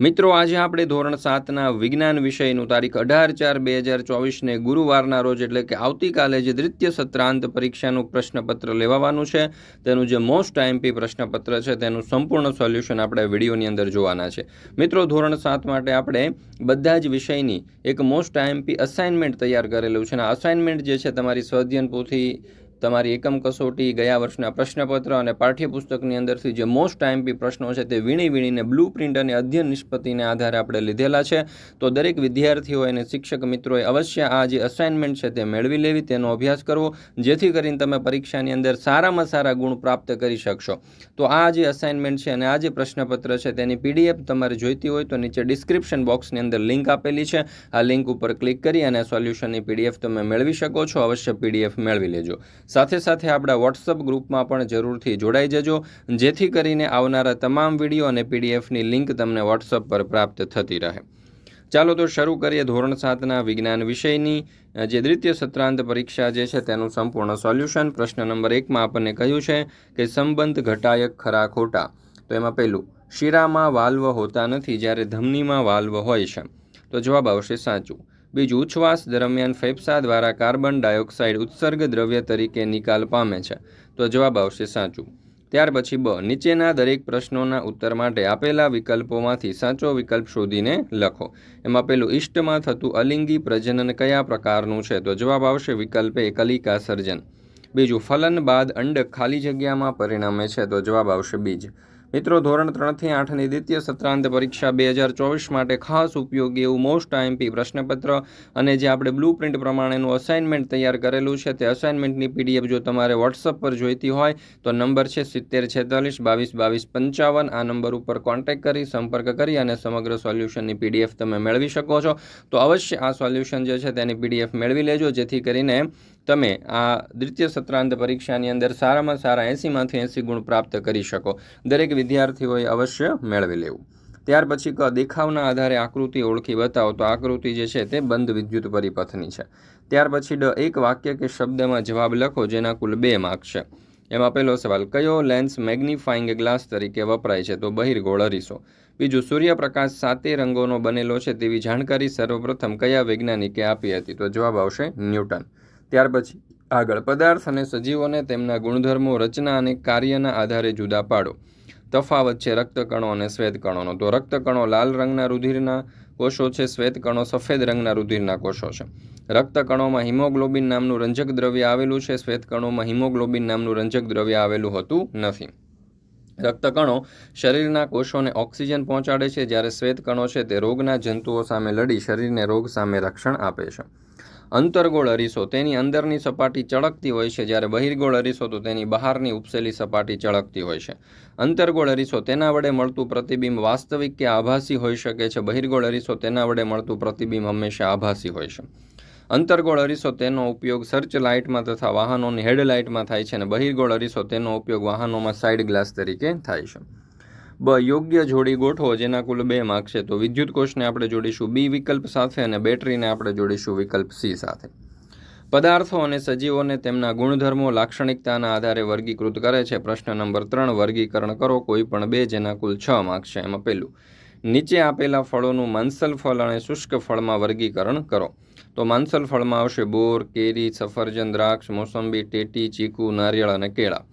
મિત્રો, આજે આપણે ધોરણ સાતના વિજ્ઞાન વિષયનું તારીખ અઢાર ચાર બે હજાર ચોવીસને ગુરુવારના રોજ એટલે કે આવતીકાલે જે દ્વિતીય સત્રાંત પરીક્ષાનું પ્રશ્નપત્ર લેવાવાનું છે, તેનું જે મોસ્ટ આઈએમપી પ્રશ્નપત્ર છે, તેનું સંપૂર્ણ સોલ્યુશન આપણે વિડીયોની અંદર જોવાના છે. મિત્રો, ધોરણ સાત માટે આપણે બધા જ વિષયની એક મોસ્ટ આઈએમપી અસાઇનમેન્ટ તૈયાર કરેલું છે અને અસાઇનમેન્ટ જે છે, તમારી સ્વધ્યન પોથી તમારી એકમ કસોટી, ગયા વર્ષના પ્રશ્નપત્ર અને પાઠ્યપુસ્તકની અંદરથી જે મોસ્ટ ટાઈમપી પ્રશ્નો છે તે વીણી વીણીને બ્લુ પ્રિન્ટ અને અધ્યયન નિષ્પત્તિને આધારે આપણે લીધેલા છે. તો દરેક વિદ્યાર્થીઓ અને શિક્ષક મિત્રોએ અવશ્ય આ જે અસાઇનમેન્ટ છે તે મેળવી લેવી, તેનો અભ્યાસ કરવો, જેથી કરીને તમે પરીક્ષાની અંદર સારામાં સારા ગુણ પ્રાપ્ત કરી શકશો. તો આ જે અસાઇનમેન્ટ છે અને આ જે પ્રશ્નપત્ર છે તેની પીડીએફ તમારે જોઈતી હોય તો નીચે ડિસ્ક્રિપ્શન બોક્સની અંદર લિંક આપેલી છે. આ લિંક ઉપર ક્લિક કરી અને સોલ્યુશનની પીડીએફ તમે મેળવી શકો છો. અવશ્ય પીડીએફ મેળવી લેજો. સાથે સાથે આપણા વોટ્સઅપ ગ્રુપમાં પણ જરૂરથી જોડાઈ જજો, જેથી કરીને આવનારા તમામ વીડિયો અને પીડીએફની લિંક તમને વોટ્સઅપ પર પ્રાપ્ત થતી રહે. ચાલો તો શરૂ કરીએ ધોરણ સાતના વિજ્ઞાન વિષયની. જે દ્વિતીય સત્રાંત પરીક્ષા જે છે તેનું સંપૂર્ણ સોલ્યુશન પ્રશ્ન નંબર એકમાં આપણને કહ્યું છે કે સંબંધ ઘટાયક ખરા ખોટા. તો એમાં પહેલું, શિરામાં વાલ્વ હોતા નથી જ્યારે ધમનીમાં વાલ્વ હોય છે. તો જવાબ આવશે સાચું. બીજું ઉચ્છવાસ દરમિયાન ફેફસા દ્વારા કાર્બન ડાયોક્સાઇડ ઉત્સર્ગ દ્રવ્ય તરીકે નિકાલ પામે છે. તો જવાબ આવશે સાચું. ત્યાર પછી બ. નીચેના દરેક પ્રશ્નોના ઉત્તર માટે આપેલા વિકલ્પોમાંથી સાચો વિકલ્પ શોધીને લખો. એમાં પેલું ઇષ્ટમાં થતું અલિંગી પ્રજનન કયા પ્રકારનું છે? તો જવાબ આવશે વિકલ્પ એ કલિકા સર્જન. બીજું, ફલન બાદ અંડક ખાલી જગ્યામાં પરિણમે છે. તો જવાબ આવશે બીજ. મિત્રો, ધોરણ ત્રણથી આઠની દ્વિતીય સત્રાંત પરીક્ષા બે હજાર ચોવીસ માટે ખાસ ઉપયોગી એવું મોસ્ટ આઈએમપી પ્રશ્નપત્ર અને જે આપણે બ્લુ પ્રિન્ટ પ્રમાણેનું અસાઇનમેન્ટ તૈયાર કરેલું છે, તે અસાઇનમેન્ટની પીડીએફ જો તમારે વોટ્સઅપ પર જોઈતી હોય, તો નંબર છે સિત્તેર છેતાલીસ, બાવીસ બાવીસ, પંચાવન. આ નંબર ઉપર કોન્ટેક્ટ કરી, સંપર્ક કરી અને સમગ્ર સોલ્યુશનની પીડીએફ તમે મેળવી શકો છો. તો અવશ્ય આ સોલ્યુશન જે છે, તેની પીડીએફ મેળવી લેજો, જેથી કરીને તમે આ દ્વિતીય સત્રાંત પરીક્ષાની અંદર સારામાં સારા એંસીમાંથી એંસી ગુણ પ્રાપ્ત કરી શકો. દરેક વિદ્યાર્થીઓએ અવશ્ય મેળવી લેવું. ત્યાર પછી ક દેખાવના આધારે આકૃતિ ઓળખી બતાવો તો આકૃતિ જે છે તે બંધ વિદ્યુત પરિપથની છે. ત્યાર પછી ડ એક વાક્ય કે શબ્દમાં જવાબ લખો જેના કુલ બે માર્ક છે. એમાં પહેલો સવાલ, કયો લેન્સ મેગ્નિફાઈંગ ગ્લાસ તરીકે વપરાય છે? તો બહિર્ગોળ અરીસો. બીજું, સૂર્યપ્રકાશ સાતે રંગોનો બનેલો છે તેવી જાણકારી સર્વપ્રથમ કયા વૈજ્ઞાનિકે આપી હતી? તો જવાબ આવશે ન્યૂટન. ત્યાર પછી આગળ પદાર્થ અને સજીવોને તેમના ગુણધર્મો, રચના અને કાર્યના આધારે જુદા પાડો. તફાવત છે રક્તકણો અને શ્વેતકણોનો. તો રક્તકણો લાલ રંગના રુધિરના કોષો છે, શ્વેતકણો સફેદ રંગના રુધિરના કોષો છે. રક્તકણોમાં હિમોગ્લોબિન નામનું રંજક દ્રવ્ય આવેલું છે, શ્વેતકણોમાં હિમોગ્લોબિન નામનું રંજક દ્રવ્ય આવેલું હોતું નથી. રક્તકણો શરીરના કોષોને ઓક્સિજન પહોંચાડે છે, જ્યારે શ્વેતકણો છે તે રોગના જંતુઓ સામે લડી શરીરને રોગ સામે રક્ષણ આપે છે. અંતર્ગોળ અરીસો તેની અંદરની સપાટી ચળકતી હોય છે. જ્યારે બહિર્ગોળ અરીસો તો તેની બહારની ઉપસેલી સપાટી ચળકતી હોય છે. અંતર્ગોળ અરીસો તેના વડે મળતું પ્રતિબિંબ વાસ્તવિક કે આભાસી હોઈ શકે છે. બહિર્ગોળ અરીસો તેના વડે મળતું પ્રતિબિંબ હંમેશા આભાસી હોય છે. અંતરગોળ અરીસો તેનો ઉપયોગ સર્ચ લાઇટમાં તથા વાહનોની હેડલાઇટમાં થાય છે અને બહિર્ગોળ અરીસો તેનો ઉપયોગ વાહનોમાં સાઇડ ગ્લાસ તરીકે થાય છે. બ, યોગ્ય જોડી ગોઠવો જેના કુલ બે માર્ક છે. તો વિદ્યુત કોષને આપણે જોડીશું બી વિકલ્પ સાથે અને બેટરીને આપણે જોડીશું વિકલ્પ સી સાથે. પદાર્થો અને સજીવોને તેમના ગુણધર્મો લાક્ષણિકતાના આધારે વર્ગીકૃત કરે છે. પ્રશ્ન નંબર ત્રણ, વર્ગીકરણ કરો કોઈ પણ બે જેના કુલ છ માર્ક છે. એમાં પહેલું નીચે આપેલા ફળોનું માંસલ ફળ અને શુષ્ક ફળમાં વર્ગીકરણ કરો. તો માંસલ ફળમાં આવશે બોર, કેરી, સફરજન, દ્રાક્ષ, મોસંબી, ટેટી, ચીકુ, નારિયેળ અને કેળા.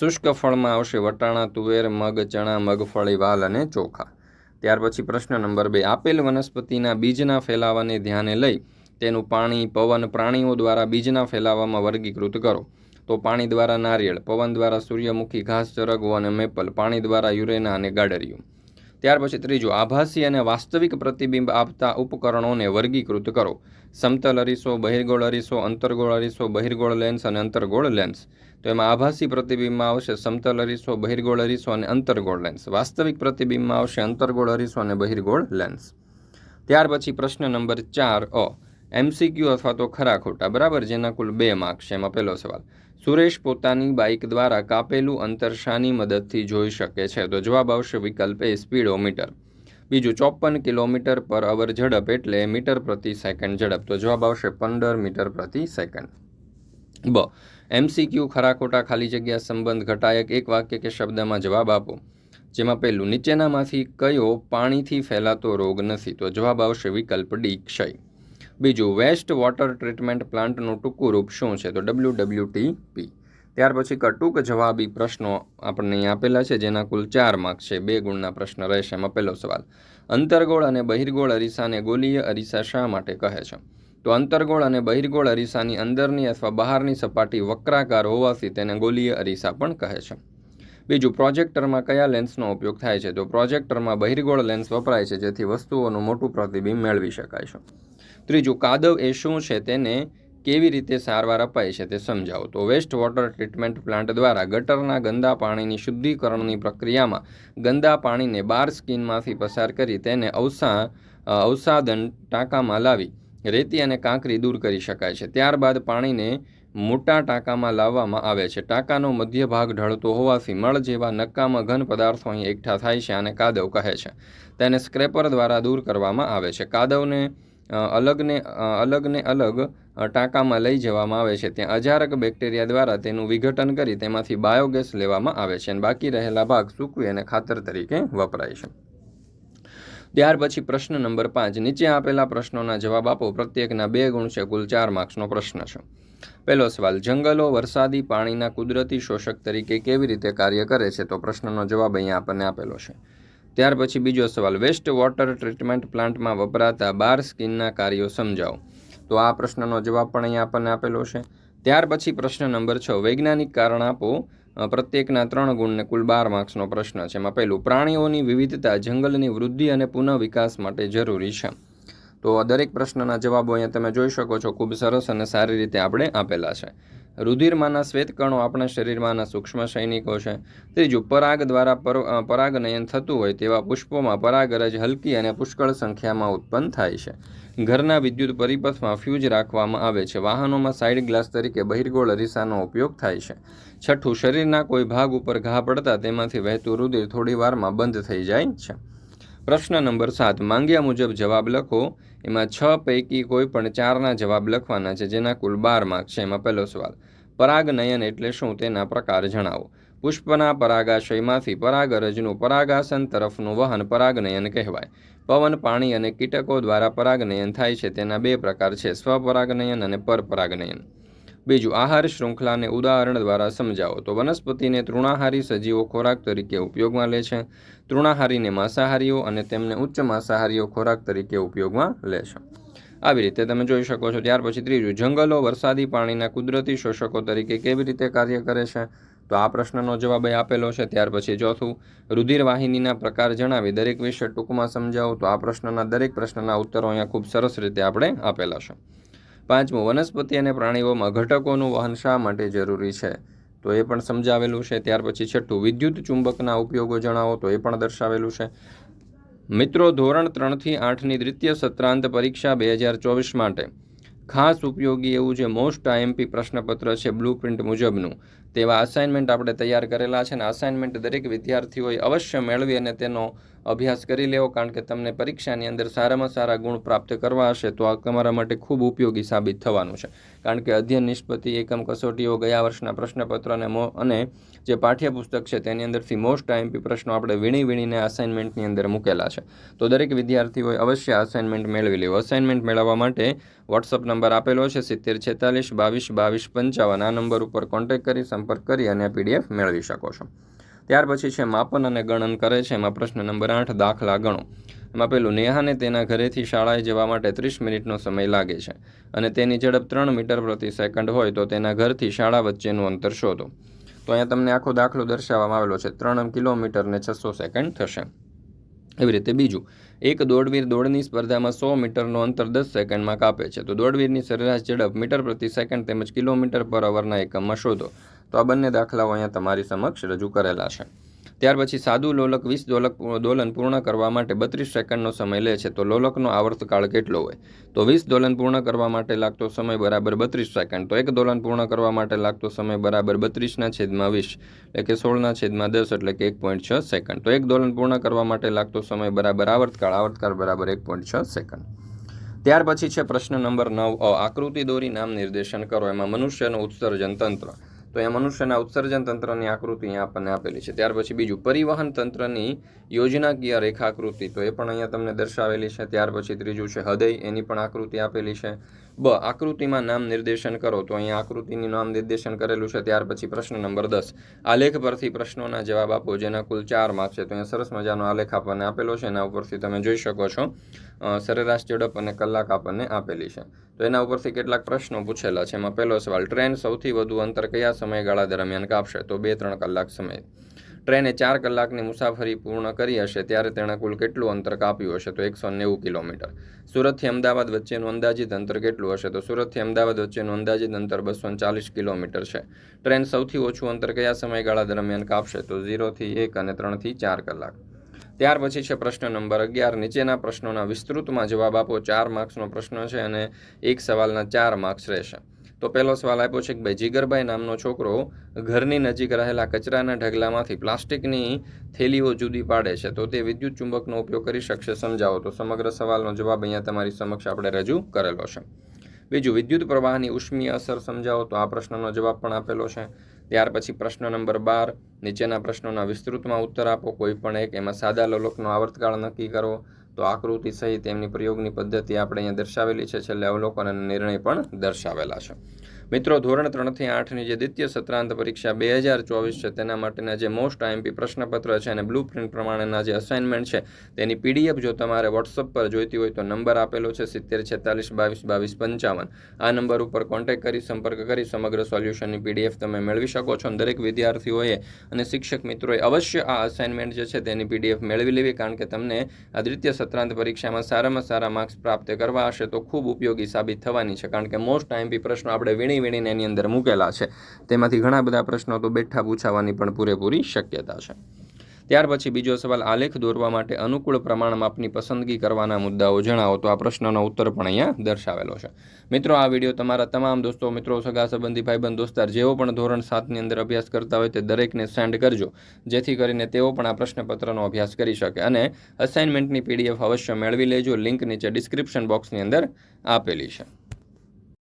શુષ્ક ફળમાં આવશે વટાણા, તુવેર, મગ, ચણા, મગફળી, વાલ અને ચોખા. ત્યાર પછી પ્રશ્ન નંબર બે. આપેલ વનસ્પતિના બીજના ફેલાવાને ધ્યાને લઈ તેનું પાણી પવન પ્રાણીઓ દ્વારા બીજના ફેલાવામાં વર્ગીકૃત કરો. તો પાણી દ્વારા નારિયેળ, પવન દ્વારા સૂર્યમુખી, ઘાસ ચરગવો અને મેપલ, પાણી દ્વારા યુરેના અને ગાડરિયું. ત્યાર પછી ત્રીજું. આભાસી અને વાસ્તવિક પ્રતિબિંબ આપતા ઉપકરણોને વર્ગીકૃત કરો. સમતલ અરીસો, બહિર્ગોળ અરીસો, અંતર્ગોળ અરીસો, બહિર્ગોળ લેન્સ અને અંતર્ગોળ લેન્સ. તો એમાં આભાસી પ્રતિબિંબમાં આવશે સમતલ અરીસો, બહિર્ગોળ અરીસો અને અંતર્ગોળ લેન્સ વાસ્તવિક પ્રતિબિંબમાં આવશે અંતર્ગોળ અરીસો અને બહિર્ગોળ લેન્સ ત્યાર પછી પ્રશ્ન નંબર ચાર, અ. એમસીક્યુ અથવા તો ખરા ખોટા, બરાબર? જેના કુલ બે માર્ક છે. એમાં પહેલો સવાલ, સુરેશ પોતાની બાઇક દ્વારા કાપેલું અંતર શાની મદદથી જોઈ શકે છે? તો જવાબ આવશે વિકલ્પ એ સ્પીડોમીટર. બીજું ચોપન કિલોમીટર પર અવર ઝડપ એટલે મીટર પ્રતિ સેકન્ડ ઝડપ. તો જવાબ આવશે પંદર મીટર પ્રતિ સેકન્ડ. બ. એમસીક્યુ ખરા ખોટા ખાલી જગ્યા સંબંધ ઘટાયક એક વાક્ય કે શબ્દમાં જવાબ આપો, જેમાં પહેલું, નીચેનામાંથી કયો પાણીથી ફેલાતો રોગ નથી? તો જવાબ આવશે વિકલ્પ ડી, ક્ષય. બીજું, વેસ્ટ વોટર ટ્રીટમેન્ટ પ્લાન્ટનું ટૂંકું રૂપ શું છે? તો ડબલ્યુ ડબલ્યુ પી. ત્યાર પછી કટુક જવાબી પ્રશ્નો આપણને અહીં આપેલા છે, જેના કુલ ચાર માર્ક છે. બે ગુણના પ્રશ્ન રહેશે એમાં પહેલો સવાલ. અંતરગોળ અને બહિર્ગોળ અરીસાને ગોલીય અરીસા શા માટે કહે છે? તો અંતરગોળ અને બહિર્ગોળ અરીસાની અંદરની અથવા બહારની સપાટી વક્રાકાર હોવાથી તેને ગોલીય અરીસા પણ કહે છે. બીજું, પ્રોજેક્ટરમાં કયા લેન્સનો ઉપયોગ થાય છે? તો પ્રોજેક્ટરમાં બહિર્ગોળ લેન્સ વપરાય છે, જેથી વસ્તુઓનું મોટું પ્રતિબિંબ મેળવી શકાય છે. ત્રીજું, કાદવ એ શું છે? તેને કેવી રીતે સારવાર અપાય છે તે સમજાવો. તો વેસ્ટ વોટર ટ્રીટમેન્ટ પ્લાન્ટ દ્વારા ગટરના ગંદા પાણીની શુદ્ધિકરણની પ્રક્રિયામાં ગંદા પાણીને બાર સ્કીનમાંથી પસાર કરી તેને અવસા, અવસાદન ટાંકામાં લાવી રેતી અને કાંકરી દૂર કરી શકાય છે. ત્યારબાદ પાણીને મોટા ટાંકામાં લાવવામાં આવે છે. ટાંકાનો મધ્ય ભાગ ઢળતો હોવાથી મળ જેવા નક્કામાં ઘન પદાર્થો અહીં એકઠા થાય છે અને કાદવ કહે છે. તેને સ્ક્રેપર દ્વારા દૂર કરવામાં આવે છે. કાદવને અલગને અલગને અલગ ટાંકામાં લઈ જવામાં આવે છે. ત્યાં અજારક બેક્ટેરિયા દ્વારા તેનું વિઘટન કરી તેમાંથી બાયોગેસ લેવામાં આવે છે અને બાકી રહેલા ભાગ સૂકવી અને ખાતર તરીકે વપરાય છે. ત્યાર પછી પ્રશ્ન નંબર પાંચ. નીચે આપેલા પ્રશ્નોના જવાબ આપો. પ્રત્યેકના બે ગુણ છે. કુલ ચાર માર્ક્સનો પ્રશ્ન છે. પહેલો સવાલ, જંગલો, વરસાદી પાણીના કુદરતી શોષક તરીકે કેવી રીતે કાર્ય કરે છે? તો પ્રશ્નનો જવાબ અહીંયા આપણને આપેલો છે. ત્યાર પછી બીજો સવાલ, વેસ્ટ વોટર ટ્રીટમેન્ટ પ્લાન્ટમાં વપરાતા બાર સ્કીનના કાર્યો સમજાવો. તો આ પ્રશ્નનો જવાબ પણ અહીંયા આપણને આપેલો છે. ત્યાર પછી પ્રશ્ન નંબર છ, વૈજ્ઞાનિક કારણ આપો. પ્રત્યેકના ત્રણ ગુણને કુલ બાર માર્ક્સનો પ્રશ્ન છે. એમાં પહેલું, પ્રાણીઓની વિવિધતા જંગલની વૃદ્ધિ અને પુનઃ વિકાસ માટે જરૂરી છે. તો દરેક પ્રશ્નના જવાબો અહીંયા તમે જોઈ શકો છો. ખૂબ સરસ અને સારી રીતે આપણે આપેલા છે. રુધિરમાંના શ્વેતકણો આપણા શરીરમાંના સૂક્ષ્મ સૈનિકો છે. ત્રીજું પરાગ દ્વારા પરાગનયન થતું હોય તેવા પુષ્પોમાં પરાગરજ હલકી અને પુષ્કળ સંખ્યામાં ઉત્પન્ન થાય છે. ઘરના વિદ્યુત પરિપથમાં ફ્યુઝ રાખવામાં આવે છે. વાહનોમાં સાઇડ ગ્લાસ તરીકે બહિર્ગોળ અરીસાનો ઉપયોગ થાય છે. છઠ્ઠું, શરીરના કોઈ ભાગ ઉપર ઘા પડતા તેમાંથી વહેતું રુધિર થોડી વારમાં બંધ થઈ જાય છે. પ્રશ્ન નંબર સાત, માંગ્યા મુજબ જવાબ લખો. એમાં છ પૈકી કોઈ પણ ચારના જવાબ લખવાના છે, જેના કુલ બાર માર્ક છે. એમાં પહેલો સવાલ પરાગનયન એટલે શું? તેના પ્રકાર જણાવો. પુષ્પના પરાગાશયમાંથી પરાગરજનું પરાગાસન તરફનું વહન પરાગનયન કહેવાય. પવન, પાણી અને કીટકો દ્વારા પરાગનયન થાય છે. તેના બે પ્રકાર છે સ્વપરાગનયન અને પરપરાગનયન બીજું આહાર શૃંખલાને ઉદાહરણ દ્વારા સમજાવો. તો વનસ્પતિને તૃણાહારી સજીવો ખોરાક તરીકે ઉપયોગમાં લે છે. તૃણાહારીને માંસાહારીઓ અને તેમને ઉચ્ચ માંસાહારીઓ ખોરાક તરીકે ઉપયોગમાં લે છે. આવી રીતે તમે જોઈ શકો છો. ત્યાર પછી ત્રીજું, જંગલો વરસાદી પાણીના કુદરતી શોષકો તરીકે કેવી રીતે કાર્ય કરે છે? તો આ પ્રશ્નનો જવાબ આપેલો છે. ત્યાર પછી ચોથું, રુધિરવાહિનીના પ્રકાર જણાવી દરેક વિશે ટૂંકમાં સમજાવો. તો આ પ્રશ્નના દરેક પ્રશ્નના ઉત્તરો અહીંયા ખૂબ સરસ રીતે આપણે આપેલા છે. પાંચમું, વનસ્પતિ અને પ્રાણીઓમાં ઘટકોનું વહન શા માટે જરૂરી છે? તો એ પણ સમજાવેલું છે. ત્યાર પછી છઠ્ઠું, વિદ્યુત ચુંબકના ઉપયોગો જણાવો, તો એ પણ દર્શાવેલું છે. મિત્રો, ધોરણ ત્રણથી આઠની દ્વિતીય સત્રાંત પરીક્ષા બે હજાર ચોવીસ માટે. ખાસ ઉપયોગી એવું જે મોસ્ટ આઈએમપી પ્રશ્નપત્ર છે બ્લુ પ્રિન્ટ મુજબનું. તેવા અસાઇનમેન્ટ આપણે તૈયાર કરેલા છે અને અસાઇનમેન્ટ દરેક વિદ્યાર્થીઓએ અવશ્ય મેળવી અને તેનો અભ્યાસ કરી લેવો, કારણ કે તમને પરીક્ષાની અંદર સારામાં સારા ગુણ પ્રાપ્ત કરવા હશે, તો આ તમારા માટે ખૂબ ઉપયોગી સાબિત થવાનું છે. કારણ કે અધ્યયન નિષ્પત્તિ એકમ કસોટીઓ, ગયા વર્ષના પ્રશ્નપત્ર અને મો અને જે પાઠ્યપુસ્તક છે તેની અંદરથી મોસ્ટ આઈએમપી પ્રશ્નો આપણે વીણી વીણીને અસાઇનમેન્ટની અંદર મૂકેલા છે. તો દરેક વિદ્યાર્થીઓએ અવશ્ય અસાઇનમેન્ટ મેળવી લેવું. અસાઇનમેન્ટ મેળવવા માટે વોટ્સઅપ નંબર આપેલો છે સિત્તેર છેતાલીસ બાવીસ બાવીસ પંચાવન. આ નંબર ઉપર કોન્ટેક્ટ કરી સંપર્ક કરી અને પીડીએફ મેળવી શકો છો. ત્યાર પછી છે, માપન અને ગણન કરે છે. એમાં પ્રશ્ન નંબર આઠ, દાખલા ગણો. એમાં પેલું, નેહાને તેના ઘરેથી શાળાએ જવા માટે ત્રીસ મિનિટનો સમય લાગે છે અને તેની ઝડપ ત્રણ મીટર પ્રતિ સેકન્ડ હોય તો તેના ઘરથી શાળા વચ્ચેનું અંતર શોધો. તો અહીંયા તમને આખો દાખલો દર્શાવવામાં આવેલો છે. ત્રણ કિલોમીટર ને છસો સેકન્ડ થશે. એવી રીતે બીજું, એક દોડવીર દોડની સ્પર્ધામાં સો મીટરનું અંતર દસ સેકન્ડમાં કાપે છે. તો દોડવીરની સરેરાશ ઝડપ મીટર પ્રતિ સેકન્ડ તેમજ કિલોમીટર પર અવરના એકમમાં શોધો. તો આ બંને દાખલાઓ અહીંયા તમારી સમક્ષ રજૂ કરેલા છે. ત્યાર પછી સાદું લોલક, વીસ દોલક, દોલન પૂર્ણ કરવા માટે બત્રીસ સેકન્ડનો સમય લે છે, તો લોલકનો આવર્તકાળ કેટલો હોય? તો વીસ દોલન પૂર્ણ કરવા માટે લાગતો સમય બરાબર બત્રીસ સેકન્ડ, તો એક દોલન પૂર્ણ કરવા માટે લાગતો સમય બરાબર બત્રીસના છેદમાં વીસ, એટલે કે સોળના છેદમાં દસ, એટલે કે એક પોઈન્ટ છ સેકન્ડ. તો એક દોલન પૂર્ણ કરવા માટે લાગતો સમય બરાબર આવર્તકાળ આવર્તકાળ બરાબર એક પોઈન્ટ છ સેકન્ડ. ત્યાર પછી છે પ્રશ્ન નંબર નવ આકૃતિ દોરી નામ નિર્દેશન કરો, એમાં મનુષ્યનું ઉત્સર્જન તંત્ર. તો એ મનુષ્યના ઉત્સર્જન તંત્રની આકૃતિ અહીંયા આપણને આપેલી છે. ત્યાર પછી બીજું પરિવહન તંત્રની યોજનાકીય રેખાકૃતિ, તો એ પણ અહીંયા તમને દર્શાવેલી છે. ત્યાર પછી ત્રીજું છે હૃદય, એની પણ આકૃતિ આપેલી છે. બ, આકૃતિમાં નામ નિર્દેશન કરો તો અહીંયા આકૃતિની નામ નિર્દેશન કરેલું છે, ત્યાર પછી પ્રશ્ન નંબર દસ. આલેખ પરથી પ્રશ્નોના જવાબ આપો, જેના કુલ ચાર માર્ક છે. તો અહીંયા સરસ મજાનો આલેખ આપણને આપેલો છે, એના ઉપરથી તમે જોઈ શકો છો. સરેરાશ ઝડપ અને કલાક આપણને આપેલી છે. તો એના ઉપરથી કેટલાક પ્રશ્નો પૂછેલા છે. એમાં પહેલો સવાલ, ટ્રેન સૌથી વધુ અંતર કયા સમયગાળા દરમિયાન કાપશે? તો બે, ત્રણ કલાક સમય. ટ્રેને ચાર કલાકની મુસાફરી પૂર્ણ કરી હશે, ત્યારે તેણે કુલ કેટલું અંતર કાપ્યું હશે? તો એકસો નેવું કિલોમીટર. સુરતથી અમદાવાદ વચ્ચેનું અંદાજિત અંતર કેટલું હશે? તો સુરતથી અમદાવાદ વચ્ચેનું અંદાજિત અંતર બસો ચાલીસ કિલોમીટર છે. ટ્રેન સૌથી ઓછું અંતર કયા સમયગાળા દરમિયાન કાપશે? તો ઝીરોથી એક અને ત્રણથી ચાર કલાક. ત્યાર પછી છે પ્રશ્ન નંબર અગિયાર. નીચેના પ્રશ્નોના વિસ્તૃતમાં જવાબ આપો. ચાર માર્ક્સનો પ્રશ્ન છે અને એક સવાલના ચાર માર્ક્સ રહેશે. તો પહેલો સવાલ આપ્યો છે કે ભાઈ જીગરભાઈ નામનો છોકરો ઘરની નજીક રહેલા કચરાના ઢગલામાંથી પ્લાસ્ટિકની થેલીઓ જુદી પાડે છે. તો તે વિદ્યુત ચુંબકનો ઉપયોગ કરી શકશે, સમજાવો. તો સમગ્ર સવાલનો જવાબ અહીંયા તમારી સમક્ષ આપણે રજૂ કરેલો છે. બીજું, વિદ્યુત પ્રવાહની ઉષ્મીય અસર સમજાવો. તો આ પ્રશ્નનો જવાબ પણ આપેલો છે. ત્યાર પછી પ્રશ્ન નંબર બાર, નીચેના પ્રશ્નોના વિસ્તૃતમાં ઉત્તર આપો. કોઈ પણ એક એમાં સાદા લોલકનો આવર્તકાળ નક્કી કરો. તો આકૃતિ સહિત એમની પ્રયોગની પદ્ધતિ આપણે અહીંયા દર્શાવેલી છે. છેલ્લે અવલોકન અને નિર્ણય પણ દર્શાવેલા છે. મિત્રો, ધોરણ ત્રણથી આઠની જે દ્વિતીય સત્રાંત પરીક્ષા બે હજાર ચોવીસ છે, તેના માટેના જે મોસ્ટ આઈએમપી પ્રશ્નપત્ર છે અને બ્લુ પ્રિન્ટ પ્રમાણેના જે અસાઇનમેન્ટ છે, તેની પીડીએફ જો તમારે વોટ્સઅપ પર જોઈતી હોય તો નંબર આપેલો છે સિત્તેર છેતાલીસ બાવીસ બાવીસ પંચાવન. આ નંબર ઉપર કોન્ટેક્ટ કરી, સંપર્ક કરી, સમગ્ર સોલ્યુશનની પીડીએફ તમે મેળવી શકો છો દરેક વિદ્યાર્થીઓએ અને શિક્ષક મિત્રોએ અવશ્ય આ અસાઇનમેન્ટ જે છે તેની પીડીએફ મેળવી લેવી, કારણ કે તમને આ દ્વિતીય સત્રાંત પરીક્ષામાં સારામાં સારા માર્ક્સ પ્રાપ્ત કરવા હશે તો ખૂબ ઉપયોગી સાબિત થવાની છે, કારણ કે મોસ્ટ આઈએમપી પ્રશ્નો આપણે વીણી વીણીને એની અંદર મૂકેલા છે. તેમાંથી ઘણા બધા પ્રશ્નો તો બેઠા પૂછાવાની પણ પૂરેપૂરી શક્યતા છે. ત્યાર પછી બીજો સવાલ આલેખ દોરવા માટે અનુકૂળ પ્રમાણ માપની પસંદગી કરવાના મુદ્દાઓ જણાવો. તો આ પ્રશ્નનો ઉત્તર પણ અહીંયા દર્શાવેલો છે. મિત્રો, આ વીડિયો તમારા તમામ દોસ્તો, મિત્રો, સગા સંબંધી, ભાઈબંધ, દોસ્તાર જેઓ પણ ધોરણ સાતની અંદર અભ્યાસ કરતા હોય તે દરેકને સેન્ડ કરજો. જેથી કરીને તેઓ પણ આ પ્રશ્નપત્રનો અભ્યાસ કરી શકે અને અસાઇનમેન્ટની પીડીએફ અવશ્ય મેળવી લેજો. લિંક નીચે ડિસ્ક્રિપ્શન બોક્સની અંદર આપેલી છે.